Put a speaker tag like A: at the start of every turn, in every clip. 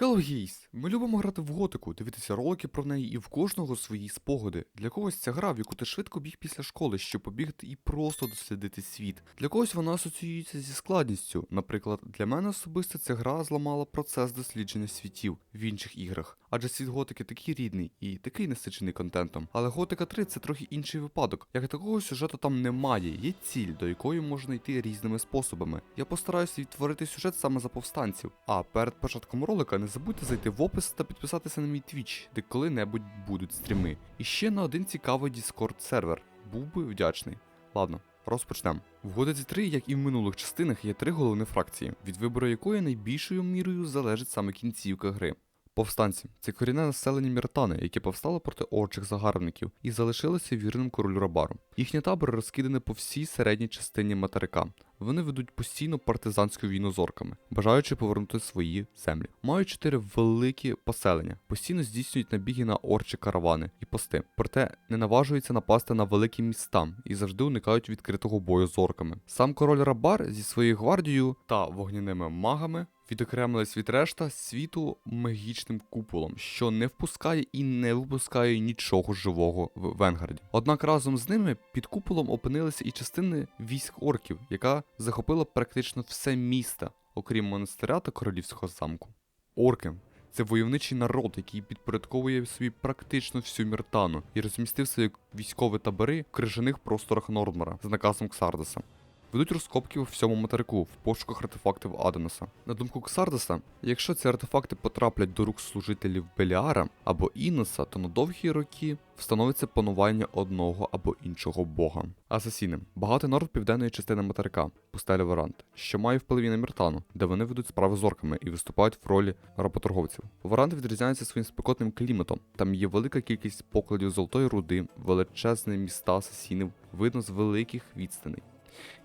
A: Hello Gays! Ми любимо грати в готику, дивитися ролики про неї і в кожного свої спогади. Для когось це гра, в яку ти швидко біг після школи, щоб побігти і просто дослідити світ. Для когось вона асоціюється зі складністю. Наприклад, для мене особисто ця гра зламала процес дослідження світів в інших іграх. Адже світ готики такий рідний і такий насичений контентом. Але Готика 3 це трохи інший випадок. Як такого сюжету там немає, є ціль, до якої можна йти різними способами. Я постараюся відтворити сюжет саме за повстанців. А перед початком ролика не забудьте зайти в опис та підписатися на мій твіч, де коли-небудь будуть стріми. І ще на один цікавий Discord сервер. Був би вдячний. Ладно. Розпочнемо. В Годиці 3, як і в минулих частинах, є три головні фракції, від вибору якої найбільшою мірою залежить саме кінцівка гри. Повстанці це корінне населення Міртани, яке повстало проти орчих загарбників і залишилося вірним королю Рабару. Їхні табори розкидані по всій середній частині материка. Вони ведуть постійно партизанську війну з орками, бажаючи повернути свої землі. Мають чотири великі поселення, постійно здійснюють набіги на орчі каравани і пости, проте не наважуються напасти на великі міста і завжди уникають відкритого бою з орками. Сам король Рабар зі своєю гвардією та вогняними магами відокремились від решта світу магічним куполом, що не впускає і не випускає нічого живого в Венгарді. Однак разом з ними під куполом опинилися і частини військ орків, яка захопила практично все місто, окрім монастиря та королівського замку. Орки це войовничий народ, який підпорядковує собі практично всю Міртану і розмістив свої військові табори в крижаних просторах Нордмара з наказом Ксардеса. Ведуть розкопки у всьому материку в пошуках артефактів Адонеса. На думку Ксардеса, якщо ці артефакти потраплять до рук служителів Беліара або Іноса, то на довгі роки встановиться панування одного або іншого бога. Асасіни багатий народ південної частини материка, пустеля Варант, що має впливі на Міртану, де вони ведуть справи з орками і виступають в ролі работорговців. Варант відрізняється своїм спекотним кліматом. Там є велика кількість покладів золотої руди, величезні міста асасінів, видно з великих відстаней.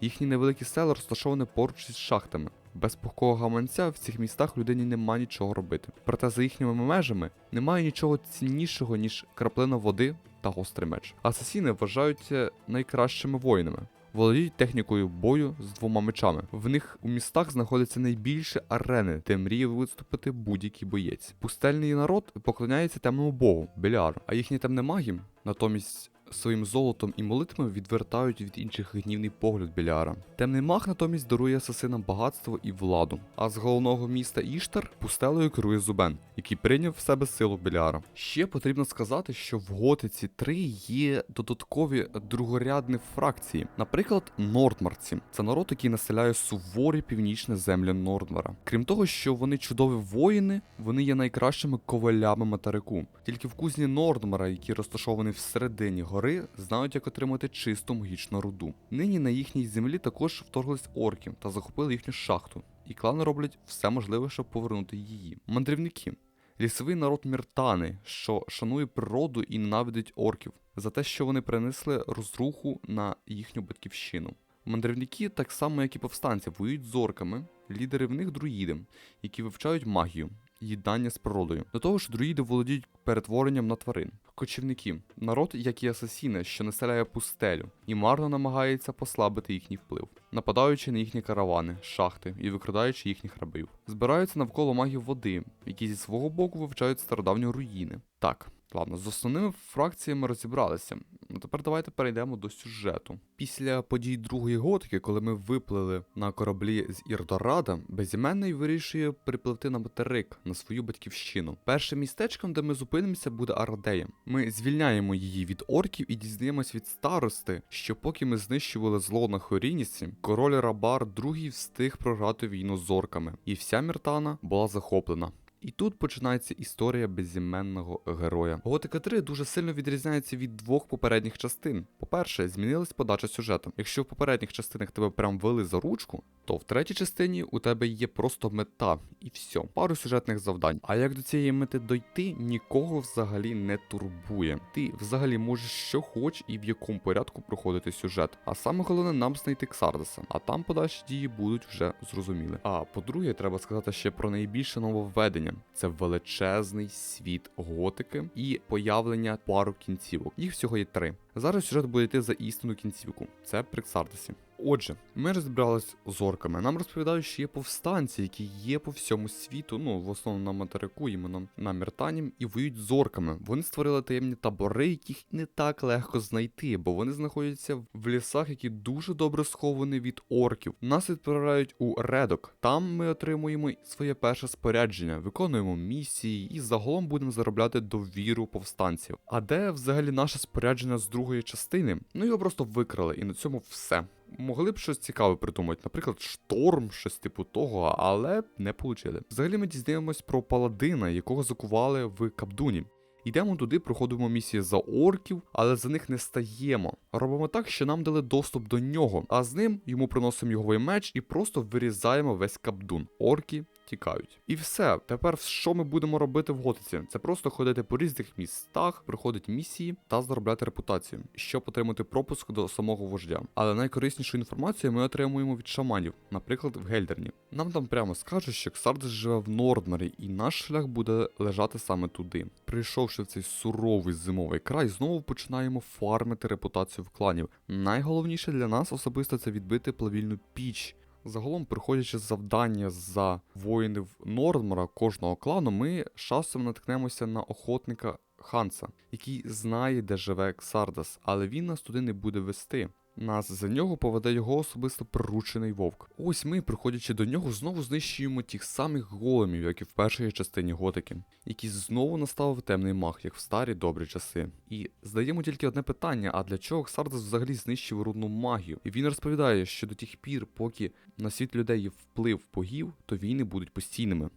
A: Їхні невеликі села розташовані поруч із шахтами. Без пухкого гаманця в цих містах людині нема нічого робити. Проте за їхніми межами немає нічого ціннішого, ніж краплина води та гострий меч. Асасіни вважаються найкращими воїнами. Володіють технікою бою з двома мечами. В них у містах знаходяться найбільші арени, де мріє виступити будь-який боєць. Пустельний народ поклоняється темному богу Беляру, а їхні темнемаги натомість своїм золотом і молитвами відвертають від інших гнівний погляд Біляра. Темний маг натомість дарує асасинам багатство і владу. А з головного міста Іштар пустелею керує Зубен, який прийняв в себе силу Біляра. Ще потрібно сказати, що в Готиці 3 є додаткові другорядні фракції, наприклад, Нордмарці. Це народ, який населяє суворі північні землі Нордмара. Крім того, що вони чудові воїни, вони є найкращими ковалями материку. Тільки в кузні Нордмара, які розташовані всередині гори, знають, як отримати чисту магічну руду. Нині на їхній землі також вторглись орки та захопили їхню шахту. І клани роблять все можливе, щоб повернути її. Мандрівники. Лісовий народ Міртани, що шанує природу і ненавидить орків за те, що вони принесли розруху на їхню батьківщину. Мандрівники, так само як і повстанці, воюють з орками, лідери в них друїди, які вивчають магію, їдання з природою. До того ж, друїди володіють перетворенням на тварин. Кочівники народ, як і асасіни, що населяє пустелю, і марно намагається послабити їхній вплив, нападаючи на їхні каравани, шахти і викрадаючи їхніх рабів. Збираються навколо магів води, які зі свого боку вивчають стародавні руїни. Так, ладно, з основними фракціями розібралися. Ну тепер давайте перейдемо до сюжету. Після подій другої готики, коли ми виплили на кораблі з Ірдорада, безіменний вирішує припливти на материк на свою батьківщину. Першим містечком, де ми зупинимося, буде Арадея. Ми звільняємо її від орків і дізнаємось від старости, що поки ми знищували зло на Хорінісі, король Рабар II встиг програти війну з орками, і вся Міртана була захоплена. І тут починається історія безіменного героя. Готика 3 дуже сильно відрізняється від двох попередніх частин. По-перше, змінилась подача сюжету. Якщо в попередніх частинах тебе прям вели за ручку, то в третій частині у тебе є просто мета і все, пару сюжетних завдань. А як до цієї мети дойти, нікого взагалі не турбує. Ти взагалі можеш що хоч і в якому порядку проходити сюжет. А саме головне нам знайти Ксардеса, а там подальші дії будуть вже зрозуміли. А по-друге, треба сказати ще про найбільше нововведення: це величезний світ готики і появлення пару кінцівок. Їх всього є три. Зараз сюжет буде йти за істинну кінцівку. Це при Ксардесі. Отже, ми розібрались з орками. Нам розповідають, що є повстанці, які є по всьому світу, ну в основному на материку, іменно на Міртанім, і воюють з орками. Вони створили таємні табори, яких не так легко знайти, бо вони знаходяться в лісах, які дуже добре сховані від орків. Нас відправляють у редок. Там ми отримуємо своє перше спорядження, виконуємо місії і загалом будемо заробляти довіру повстанців. А де взагалі наше спорядження з другої частини? Ну його просто викрали, і на цьому все. Могли б щось цікаве придумати, наприклад, шторм, щось типу того, але не получили. Взагалі ми дізнаємось про паладина, якого закували в Кабдуні. Йдемо туди, проходимо місії за орків, але за них не стаємо. Робимо так, що нам дали доступ до нього, а з ним йому приносимо його меч і просто вирізаємо весь кабдун. Орки тікають. І все. Тепер що ми будемо робити в готиці? Це просто ходити по різних містах, приходити місії та заробляти репутацію, щоб отримати пропуск до самого вождя. Але найкориснішу інформацію ми отримуємо від шаманів, наприклад, в Гельдерні. Нам там прямо скажуть, що Ксардис живе в Нордмері, і наш шлях буде лежати саме туди. Прийшовши в цей суровий зимовий край, знову починаємо фармити репутацію в кланів. Найголовніше для нас особисто це відбити плавільну піч. Загалом, проходячи завдання за воїнів Нордмора кожного клану, ми з часом наткнемося на охотника Ханса, який знає, де живе Ксардас, але він нас туди не буде вести. Нас за нього поведе його особисто приручений вовк. Ось ми, приходячи до нього, знову знищуємо тих самих големів, як і в першій частині готики, який знову наставив темний мах, як в старі добрі часи. І здаємо тільки одне питання: а для чого Ксардас взагалі знищив рудну магію? І він розповідає, що до тих пір, поки на світ людей є вплив богів, то війни будуть постійними.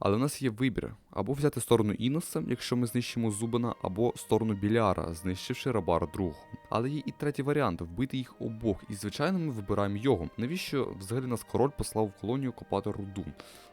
A: Але в нас є вибір або взяти сторону Іноса, якщо ми знищимо Зубана, або сторону Біляра, знищивши Рабар другого. Але є і третій варіант вбити їх обох, і звичайно ми вибираємо його. Навіщо взагалі нас король послав в колонію копати руду?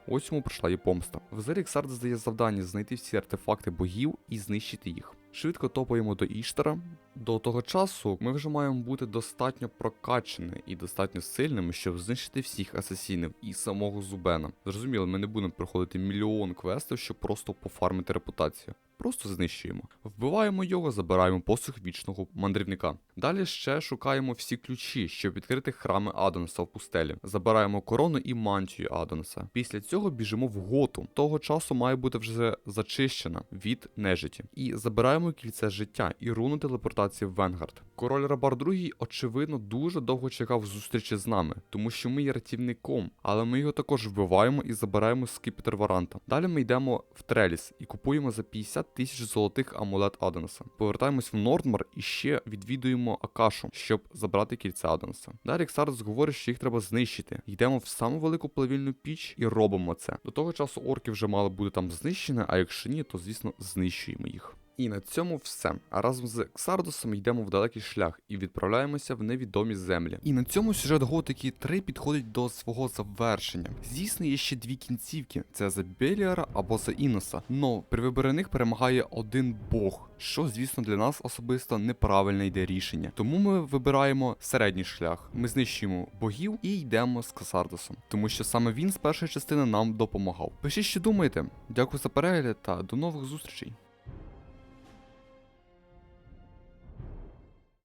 A: Ось йому прийшла і помста. Взагалі Ксард здає завдання знайти всі артефакти богів і знищити їх. Швидко топаємо до Іштара. До того часу ми вже маємо бути достатньо прокачені і достатньо сильними, щоб знищити всіх асасінів і самого Зубена. Зрозуміло, ми не будемо проходити мільйон квестів, щоб просто пофармити репутацію. Просто знищуємо. Вбиваємо його, забираємо посух вічного мандрівника. Далі ще шукаємо всі ключі, щоб відкрити храми Адонса в пустелі. Забираємо корону і мантію Адонса. Після цього біжимо в готу. Того часу має бути вже зачищена від нежиті. І забираємо кільце життя і руну телепортації в Венгард. Король Рабар II, очевидно, дуже довго чекав зустрічі з нами, тому що ми є рятівником, але ми його також вбиваємо і забираємо скіпетр Варанта. Далі ми йдемо в Треліс і купуємо за 50 тисяч золотих амулет Аданса. Повертаємось в Нордмар і ще відвідуємо Акашу, щоб забрати кільце Аданса. Далі Ксардос говорить, що їх треба знищити. Йдемо в саму велику плавільну піч і робимо це. До того часу орки вже мали бути там знищені, а якщо ні, то звісно знищуємо їх. І на цьому все. А разом з Ксардосом йдемо в далекий шлях і відправляємося в невідомі землі. І на цьому сюжет Готики 3 підходить до свого завершення. Звісно, є ще дві кінцівки: це за Беліара або за Іноса. Но при виборі них перемагає один бог, що, звісно, для нас особисто неправильне йде рішення. Тому ми вибираємо середній шлях. Ми знищуємо богів і йдемо з Ксардосом, тому що саме він з першої частини нам допомагав. Пишіть, що думаєте. Дякую за перегляд та до нових зустрічей.